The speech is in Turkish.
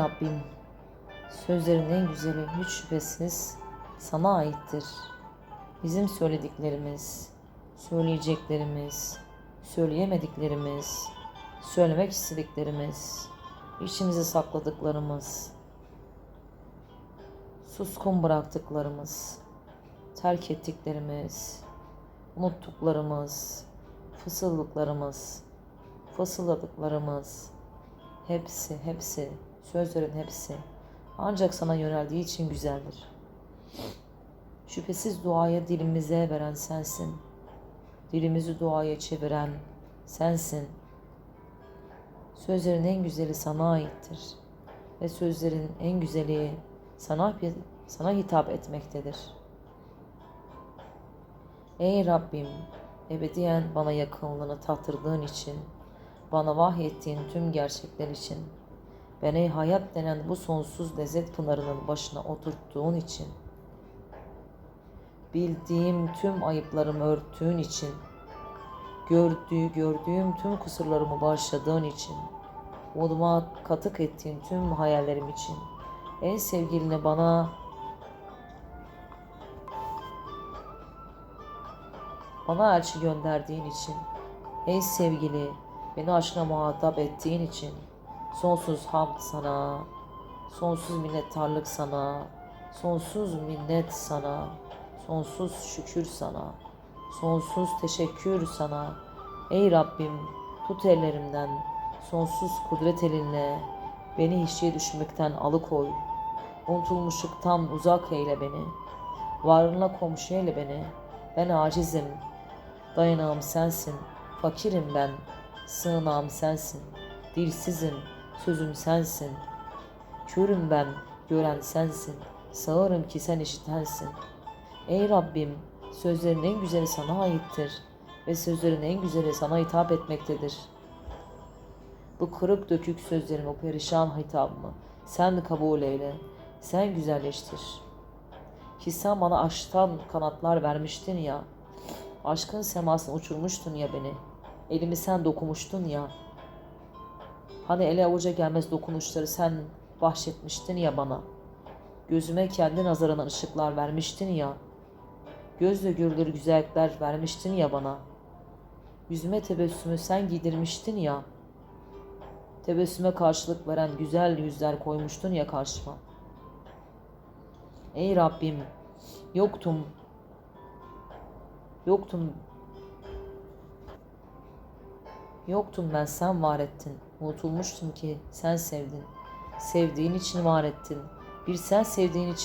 Rabbim, sözlerin en güzeli hiç şüphesiz sana aittir. Bizim söylediklerimiz, söyleyeceklerimiz, söyleyemediklerimiz, söylemek istediklerimiz, içimize sakladıklarımız, suskun bıraktıklarımız, terk ettiklerimiz, unuttuklarımız, fısıldıklarımız, fısıldadıklarımız, hepsi, hepsi, sözlerin hepsi ancak sana yöneldiği için güzeldir. Şüphesiz duaya dilimize veren sensin. Dilimizi duaya çeviren sensin. Sözlerin en güzeli sana aittir. Ve sözlerin en güzeli sana, sana hitap etmektedir. Ey Rabbim, ebediyen bana yakınlığını tattırdığın için, bana vahyettiğin tüm gerçekler için, beni hayat denen bu sonsuz lezzet pınarının başına oturttuğun için, bildiğim tüm ayıplarımı örttüğün için, gördüğü, gördüğüm tüm kusurlarımı bağışladığın için, umuduma katık ettiğin tüm hayallerim için, en sevgiline bana bana elçi gönderdiğin için, ey sevgili, beni aşkına muhatap ettiğin için, sonsuz hamd sana, sonsuz minnettarlık sana, sonsuz minnet sana, sonsuz şükür sana, sonsuz teşekkür sana. Ey Rabbim, tut ellerimden, sonsuz kudret elinle, beni hiçliğe düşmekten alıkoy. Unutulmuşluktan uzak eyle beni. Varlığına komşu eyle beni. Ben acizim, Dayanağım sensin, fakirim ben, sığınağım sensin, dilsizim, sözüm sensin. Körüm ben, gören sensin, sağırım ki sen işitensin. Ey Rabbim, sözlerin en güzeli sana aittir ve sözlerin en güzeli sana hitap etmektedir. Bu kırık dökük sözlerin o perişan hitabımı sen kabul eyle, sen güzelleştir. Ki sen bana aşktan kanatlar vermiştin ya, Aşkın semasını uçurmuştun ya beni. Elimi sen dokumuştun ya. Hani ele avuca gelmez dokunuşları sen bahşetmiştin ya bana. Gözüme kendi nazarından ışıklar vermiştin ya. Gözle görülür güzellikler vermiştin ya bana. Yüzüme tebessümü sen giydirmiştin ya. Tebessüme karşılık veren güzel yüzler koymuştun ya karşıma. Ey Rabbim, yoktum, Yoktum. Yoktum ben sen var ettin. Unutulmuştum ki sen sevdin. Sevdiğin için var ettin. Bir sen sevdiğin için